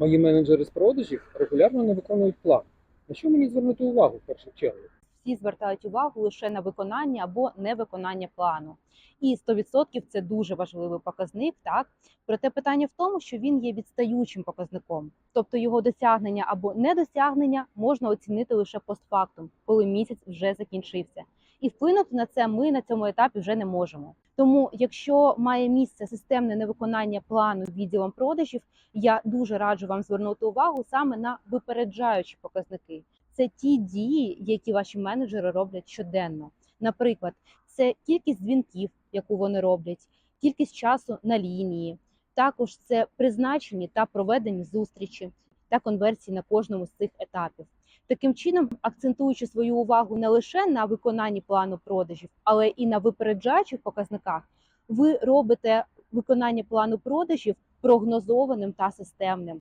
Мої менеджери з продажів регулярно не виконують план. На що мені звернути увагу в першу чергу? Всі звертають увагу лише на виконання або невиконання плану. І 100% це дуже важливий показник, так проте питання в тому, що він є відстаючим показником, тобто його досягнення або недосягнення можна оцінити лише постфактум, коли місяць вже закінчився. І вплинути на це ми на цьому етапі вже не можемо. Тому, якщо має місце системне невиконання плану відділом продажів, я дуже раджу вам звернути увагу саме на випереджаючі показники. Це ті дії, які ваші менеджери роблять щоденно. Наприклад, це кількість дзвінків, яку вони роблять, кількість часу на лінії. Також це призначені та проведені зустрічі та конверсії на кожному з цих етапів. Таким чином, акцентуючи свою увагу не лише на виконанні плану продажів, але і на випереджаючих показниках, ви робите виконання плану продажів прогнозованим та системним.